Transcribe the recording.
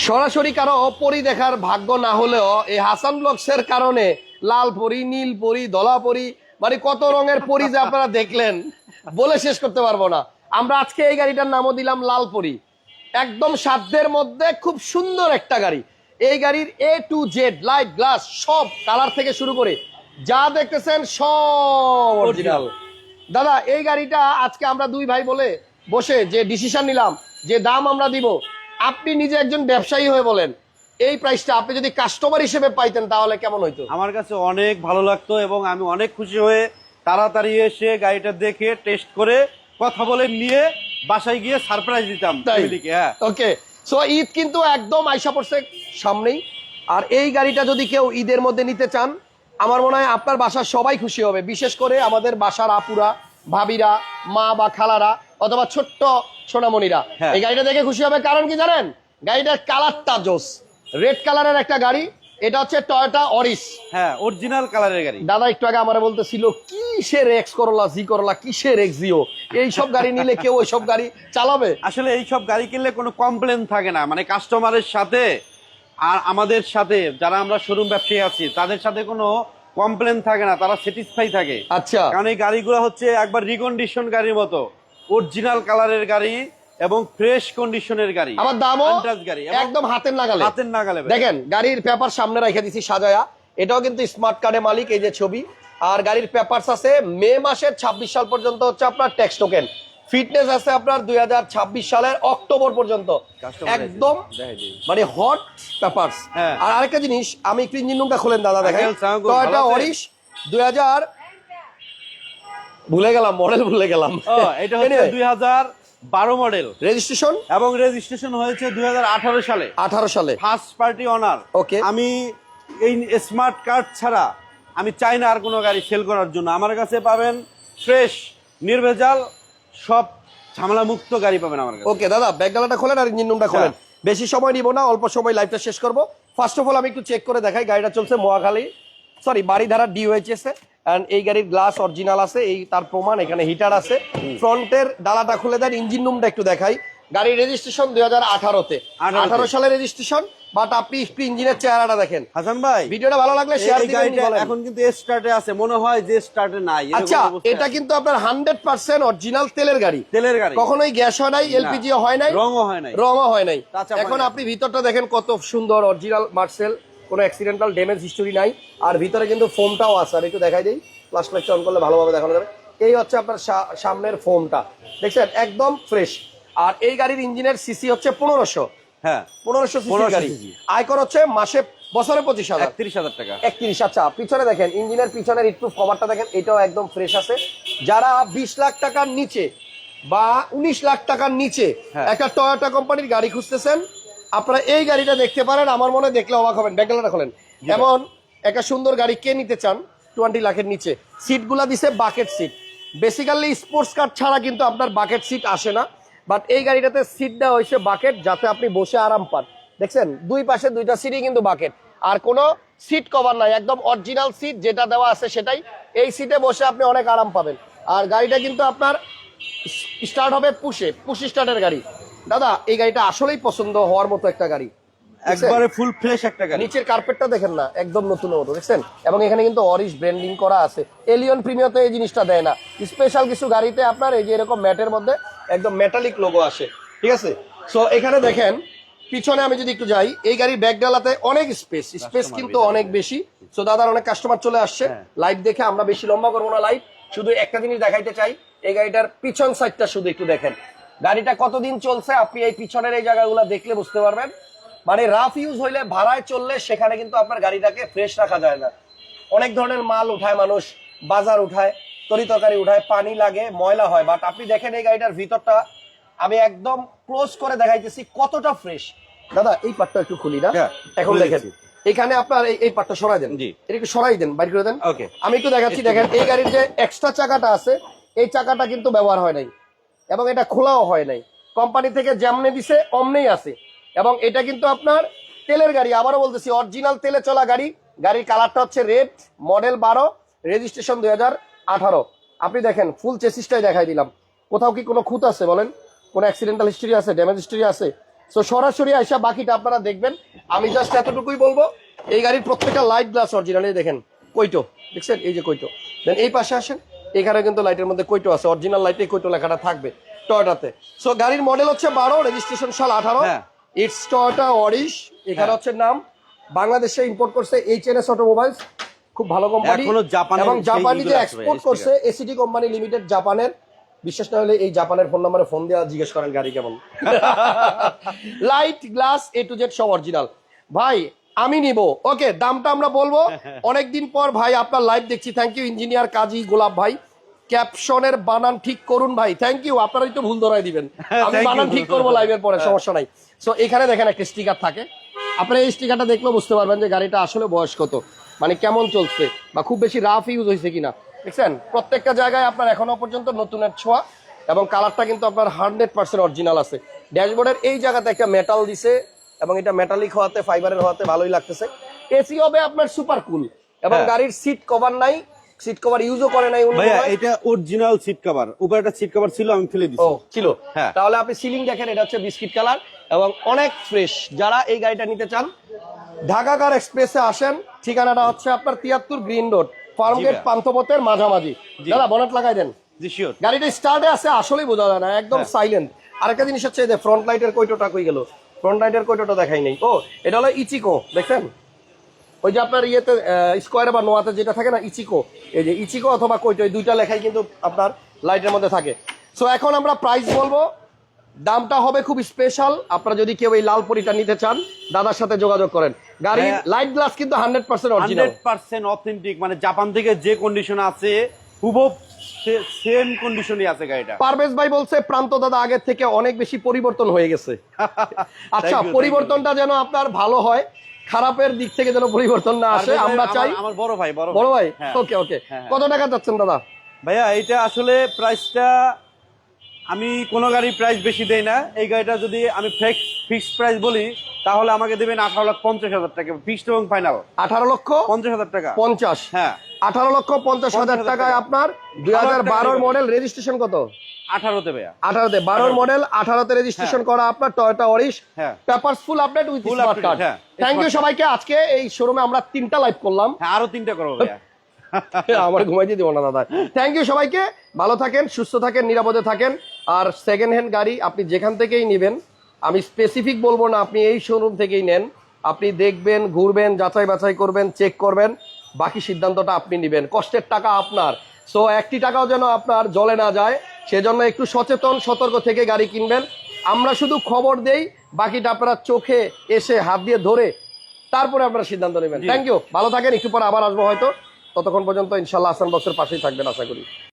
সরাসরি কারও পরি দেখার ভাগ্য না হলেও এই হাসান ব্লগসের কারণে লাল পরি নীল পরি ধলা পরি মানে কত রঙের পরি যে আপনারা দেখলেন বলে শেষ করতে পারব না। আমরা আজকে এই গাড়িটার নামও দিলাম লাল পরি একদম সাধ্যের মধ্যে খুব সুন্দর একটা গাড়ি। এই গাড়ির A to Z light glass সব কালার থেকে শুরু করে যা দেখতেছেন সব অরিজিনাল দাদা এই গাড়িটা আজকে আমরা দুই ভাই বলে বসে যে ডিসিশন নিলাম যে দাম আমরা দিব আপনি নিজে একজন ব্যবসায়ী হয়ে বলেন এই প্রাইসটা আপনি যদি কাস্টমার হিসেবে পাইতেন তাহলে কেমন হইতো? আমার কাছে অনেক ভালো লাগতো এবং আমি অনেক খুশি হয়ে তাড়াতাড়ি এসে গাড়িটা দেখে টেস্ট করে কথা বলে নিয়ে বাসায় গিয়ে সারপ্রাইজ দিতাম হ্যাঁ। ওকে সো ঈদ কিন্তু একদম আইসা পড়ছে সামনেই। আর এই গাড়িটা যদি কেউ ঈদের মধ্যে নিতে চান আমার মনে হয় আপনার বাসার সবাই খুশি হবে। বিশেষ করে আমাদের বাসার আপুরা ভাবিরা মা বা খালারা অথবা ছোট্ট সোনামণিরা। হ্যাঁ। এই গাড়িটা দেখে খুশি হবে কারণ কি জানেন? গাড়িটার কালারটা জোস রেড কালারের একটা গাড়ি এটা হচ্ছে টয়োটা অরিস হ্যাঁ অরিজিনাল কালারের গাড়ি। দাদা একটু আগে আমার বলতেছিল কিসের এক্স করলা জি করলা কিসের এক্স জিও এইসব গাড়ি নিলে কেউ ওইসব গাড়ি চালাবে? আসলে এই সব গাড়ি কিনলে কোনো কমপ্লেন থাকে না। মানে কাস্টমারের সাথে আর আমাদের সাথে যারা আমরা শোরুম ব্যবসায়ী আছি তাদের সাথে কোনো কমপ্লেন থাকে না। তারা স্যাটিসফাই থাকে। আচ্ছা। কারণ এই গাড়িগুলো হচ্ছে একবার রিকন্ডিশন গাড়ির মতো। অরিজিনাল কালারের গাড়ি এবং ফ্রেশ কন্ডিশনের গাড়ি। আমার দামও গাড়ি একদম হাতের নাগালে। হাতের নাগালে দেখেন গাড়ির পেপার সামনে রেখে দিছি সাজায়া। এটাও কিন্তু স্মার্ট কার্ডের মালিক এই যে ছবি। আর গাড়ির পেপারস আছে মে মাসের ছাব্বিশ সাল পর্যন্ত হচ্ছে আপনার ট্যাক্স টোকেন ফিটনেস আছে আপনার দুই হাজার ছাব্বিশ সালের অক্টোবর পর্যন্ত। একদম মানে হট পেপারস হ্যাঁ। আর আরেকটা জিনিস আমি একটু ইঞ্জিন রুমটা খোলেন দাদা দেখেন। টয়োটা আছেন? অরিশ দুই ভুলে গেলাম মডেল ভুলে গেলাম। ও, এটা হচ্ছে বারো মডেল রেজিস্ট্রেশন এবং রেজিস্ট্রেশন হয়েছে দুই হাজার আঠারো সালে। আঠারো সালে। ফার্স্ট পার্টি অনার ওকে আমি এই স্মার্ট কার্ড ছাড়া আমি চাই না আর কোনো গাড়ি সেল করার জন্য। আমার কাছে পাবেন ফ্রেশ নির্ভেজাল সব ঝামেলা মুক্ত গাড়ি পাবেন আমার কাছে। ওকে দাদা ব্যাগডালাটা খোলেন আর ইঞ্জিন রুমটা খোলেন। হ্যাঁ। বেশি সময় নিব না অল্প সময় লাইভটা শেষ করব। ফার্স্ট অফ অল আমি একটু চেক করে দেখাই গাড়িটা চলছে Mohakhali sorry Baridhara D A and এই গাড়ির গ্লাস অরিজিনাল আছে এই তার প্রমাণ এখানে হিটার আছে। ফ্রন্টের ডালাটা খুলে দেন ইঞ্জিন রুমটা একটু দেখাই। গাড়ির রেজিস্ট্রেশন দুই হাজার আঠারোতে। 18 তে। আঠারো সালের রেজিস্ট্রেশন বাট আপনি ইঞ্জিনের চেহারাটা দেখেন। হাসান ভাই ভিডিওটা ভালো লাগলে শেয়ার দিবেন এখন কিন্তু স্টার্টে আছে মনে হয় যে স্টার্টে নাই আচ্ছা এটা কিন্তু আপনার হান্ড্রেড পার্সেন্ট অরিজিনাল তেলের গাড়ি। তেলের গাড়ি। কখনোই গ্যাস হয় নাই এলপিজি হয় নাই রঙও হয় নাই। রঙও হয় নাই। এখন আপনি ভিতরটা দেখেন কত সুন্দর অরিজিনাল মার্সেল কোনো অ্যাক্সিডেন্টাল ড্যামেজ হিস্টোরি নাই। আর ভিতরে কিন্তু ফোমটাও আছে। আর একটু দেখাই দিই। ফ্লাশ লাইটটা অন করলে ভালোভাবে দেখানো যাবে। এই হচ্ছে আপনার সামনের ফোমটা দেখছেন? একদম ফ্রেশ আর এই গাড়ির ইঞ্জিনের সিসি হচ্ছে পনেরোশো। হ্যাঁ। পনেরোশো সিসি গাড়ি। আয়কর হচ্ছে মাসে বছরে পঁচিশ হাজার। একত্রিশ হাজার টাকা। একত্রিশ আচ্ছা পিছনে দেখেন ইঞ্জিনের পিছনের একটু কভারটা দেখেন এটাও একদম ফ্রেশ আছে। যারা বিশ লাখ টাকার নিচে বা উনিশ লাখ টাকার নিচে হ্যাঁ। একটা টয়োটা কোম্পানির গাড়ি খুঁজতেছেন আপনারা এই গাড়িটা দেখতে পারেন আমার মনে দেখলে অবাক হবেন। ব্যাগলাটা খোলেন। এমন একটা সুন্দর গাড়ি কে নিতে চান? টোয়েন্টি লাখের নিচে। সিটগুলা দিছে bucket seat basically sports car ছাড়া কিন্তু আপনার বাকেট সিট আসে না। বাট এই গাড়িটাতে সিট দেওয়া হয়েছে বাকেট যাতে আপনি বসে আরাম পান। দেখছেন? দুই পাশে দুইটা সিটই কিন্তু বাকেট আর কোনো সিট কভার নাই একদম অরিজিনাল সিট যেটা দেওয়া আছে সেটাই এই সিটে বসে আপনি অনেক আরাম পাবেন। আর গাড়িটা কিন্তু আপনার স্টার্ট হবে পুষে পুশ স্টার্টের গাড়ি। দাদা এই গাড়িটা আসলেই পছন্দ হওয়ার মতো একটা গাড়ি? একবারে ফুল ফ্রেশ একটা গাড়ি। নিচের কার্পেটটা দেখেন না একদম নতুন মতো দেখছেন? এবং এখানে কিন্তু অরিশ ব্র্যান্ডিং করা আছে। এলিয়ন প্রিমিয়াতে এই জিনিসটা দেয় না। স্পেশাল কিছু গাড়িতে আপনার এই যে এরকম ম্যাটের মধ্যে একদম মেটালিক লোগো আসে ঠিক আছে? সো এখানে দেখেন পিছনে আমি যদি একটু যাই এই গাড়ির ব্যাকডালাতে অনেক স্পেস স্পেস কিন্তু অনেক বেশি। সো দাদার অনেক কাস্টমার চলে আসছে। হ্যাঁ। লাইট দেখে আমরা বেশি লম্বা করব না লাইট শুধু একটা জিনিস দেখাইতে চাই এই গাড়িটার পিছন সাইডটা শুধু একটু দেখেন। গাড়িটা কতদিন চলছে আপনি এই পিছনের এই জায়গাগুলো দেখলে বুঝতে পারবেন। মানে রাফ ইউজ হইলে ভাড়ায় চললে সেখানে কিন্তু আপনার গাড়িটাকে ফ্রেশ রাখা যায় না। অনেক ধরনের মাল উঠায় মানুষ বাজার উঠায় তরি তরকারি উঠায় পানি লাগে ময়লা হয়। বাট আপনি দেখেন এই গাড়িটার ভিতরটা আমি একদম ক্লোজ করে দেখাইতেছি কতটা ফ্রেশ দাদা এই পাটটা একটু খুলি না। হ্যাঁ, এখন দেখেন এখানে আপনার এই- পাটটা সরাই দেন। জি। এটা একটু সরাই দেন বাইর করে দেন। ওকে আমি একটু দেখাচ্ছি দেখেন এই গাড়ির যে এক্সট্রা চাকাটা আছে এই চাকাটা কিন্তু ব্যবহার হয় নাই। এবং এটা খোলাও হয় নাই। কোম্পানি থেকে যেমনে দিছে, অমনেই আছে। এবং এটা কিন্তু আপনার তেলের গাড়ি। আবারও বলতেছি, অরিজিনাল তেলে চলা গাড়ি। গাড়ির কালারটা হচ্ছে রেড, মডেল বারো, রেজিস্ট্রেশন দুই হাজার আঠারো। আপনি দেখেন, ফুল চেসিসটাই দেখাই দিলাম। কোথাও কি কোনো খুঁত আছে বলেন? কোনো অ্যাক্সিডেন্টাল হিস্ট্রি আছে ড্যামেজ হিস্ট্রি আছে? সো সরাসরি আইসা বাকিটা আপনারা দেখবেন। আমি জাস্ট এতটুকুই বলব, এই গাড়ির প্রত্যেকটা লাইট গ্লাস অরিজিনাল দেখেন কইটো দেখছেন? এই যে কইটো দেন এই পাশে আসেন। এখানে কিন্তু লাইটের মধ্যে কইটো আছে? অরিজিনাল লাইটে কইটো লেখাটা থাকবে? টয়টাতে। সো গাড়ির মডেল হচ্ছে বারো রেজিস্ট্রেশন সাল আঠারো। ইটস টয়টা অরিশ এখানে হ্যাঁ। হচ্ছে নাম। বাংলাদেশে ইম্পোর্ট করছে এইচ এন এস অটোমোবাইলস খুব ভালো কোম্পানি এবং জাপানি যে এক্সপোর্ট করছে এসিডি কোম্পানি লিমিটেড জাপানের বিশেষ না হলে এই জাপানের ফোন নাম্বারে ফোন দেওয়া জিজ্ঞেস করেন গাড়ি কেমন। Light glass A to Z সব অরিজিনাল ভাই আমি নিব। ওকে দামটা আমরা বলব। অনেকদিন পর ভাই আপনার লাইভ দেখছি। থ্যাংক ইউ ইঞ্জিনিয়ার কাজী গোলাপ ভাই। ক্যাপশনের বানান ঠিক করুন ভাই। থ্যাংক ইউ আপনারাই তো ভুল ধরাই দিবেন। আমি বানান ঠিক করব লাইভের পরে সমস্যা নাই। সো এখানে দেখেন একটা স্টিকার থাকে। আপনারা এই স্টিকারটা দেখলেও বুঝতে পারবেন যে গাড়িটা আসলে বয়স কত। মানে কেমন চলছে বা খুব বেশি রাফ ইউজ হয়েছে কিনা। দেখছেন? প্রত্যেকটা জায়গায় আপনার এখনও পর্যন্ত নতুনের ছোঁয়া এবং কালারটা কিন্তু আপনার হান্ড্রেড পার্সেন্ট অরিজিনাল আছে। ড্যাশবোর্ডের এই জায়গাতে একটা মেটাল দিছে। এবং এটা মেটালিক হওয়াতে ফাইবারের হওয়াতে ভালোই লাগতেছে। এসি হবে আপনার সুপার কুল এবং হ্যাঁ। গাড়ির সিট কভার নাই। সিট কভার ইউজও করে নাই উনি ভাইয়া এটা অরিজিনাল সিট কভার উপরে একটা সিট কভার ছিল আমি ফেলে ও ছিল। হ্যাঁ। তাহলে আপনি সিলিং দেখেন এটা হচ্ছে বিস্কিট কালার এবং অনেক ফ্রেশ যারা এই গাড়িটা নিতে চান ঢাকা কার এক্সপ্রেসে আসেন ঠিকানাটা হচ্ছে আপনার তিয়াত্তর গ্রিন রোড ফার্ম গেট ভাইয়া। পান্থপথের মাঝামাঝি। দাদা বনেট লাগাই দেন। জি শিওর গাড়িটা স্টার্টে আছে আসলেই বোঝা যায় না। একদম হ্যাঁ। সাইলেন্ট আরেকটা জিনিস হচ্ছে এই যে ফ্রন্ট লাইটের কৈটোটা কই গেল? ফ্রন্ট লাইটের কৈটোটা দেখাই নেই? ও এটা হলো ইচিকো দেখছেন? ওই যে আপনার ইয়েতে স্কোয়ারে বা নোয়াতে যেটা থাকে না ইচিকো এই যে ইচিকো অথবা কৈটো এই দুইটা লেখাই কিন্তু আপনার লাইটের মধ্যে থাকে। সো এখন আমরা প্রাইস বলব। দামটা হবে খুব স্পেশাল আপনারা যদি কেউ এই লাল পরিটা নিতে চান দাদার সাথে যোগাযোগ করেন। গাড়ির হ্যাঁ। লাইট গ্লাস কিন্তু hundred percent original hundred percent authentic মানে জাপান থেকে যে কন্ডিশন আছে হুবহু সেম কন্ডিশনই আছে গাড়িটা। পারভেজ ভাই বলছে প্রান্ত দাদা আগের থেকে অনেক বেশি পরিবর্তন হয়ে গেছে। আচ্ছা পরিবর্তনটা যেন আপনার ভালো হয় খারাপের দিক থেকে যেন পরিবর্তন না আসে আমরা চাই। আমার বড় ভাই বড় ভাই। হ্যাঁ। ওকে ওকে হ্যাঁ, হ্যাঁ। কত টাকা যাচ্ছেন দাদা? ভাইয়া এটা আসলে প্রাইসটা আমি কোনো গাড়ির প্রাইস বেশি দেই না। এই গাড়িটা যদি আমি ফিক্স ফিক্সড প্রাইস বলি তাহলে আমাকে দেবেন আঠারো লাখ পঞ্চাশ হাজার টাকা ফিক্সড এবং ফাইনাল আঠারো লক্ষ পঞ্চাশ হাজার টাকা। পঞ্চাশ। হ্যাঁ। আঠারো লক্ষ পঞ্চাশ হাজার টাকায় টাকা। আপনার দুই হাজার বারোর মডেল রেজিস্ট্রেশন কত? আঠারোতে ভাইয়া। আঠারোতে। বারোর মডেল আঠারোতে রেজিস্ট্রেশন করা আপনার টয়োটা অরিশ হ্যাঁ। Papers full update with smart card হ্যাঁ। থ্যাংক ইউ সবাইকে। আজকে এই শোরুমে আমরা তিনটা লাইভ করলাম। হ্যাঁ আরও তিনটা করব ভাইয়া। আমার ঘুমাই দিয়ে দিব না দাদা। থ্যাংক ইউ সবাইকে। ভালো থাকেন সুস্থ থাকেন নিরাপদে থাকেন। আর সেকেন্ড হ্যান্ড গাড়ি আপনি যেখান থেকেই নেবেন আমি স্পেসিফিক বলব না আপনি এই শোরুম থেকেই নেন। আপনি দেখবেন ঘুরবেন যাচাই বাছাই করবেন চেক করবেন বাকি সিদ্ধান্তটা আপনি নেবেন। কষ্টের টাকা আপনার। সো একটি টাকাও যেন আপনার জলে না যায় সেজন্য একটু সচেতন সতর্ক থেকে গাড়ি কিনবেন। আমরা শুধু খবর দেই বাকিটা আপনারা চোখে এসে হাত দিয়ে ধরে তারপরে আপনারা সিদ্ধান্ত নেবেন। থ্যাংক ইউ ভালো থাকেন একটু পর আবার আসব হয়তো। ততক্ষণ পর্যন্ত ইনশাল্লাহ আসান বক্সের পাশেই থাকবেন আশা করি।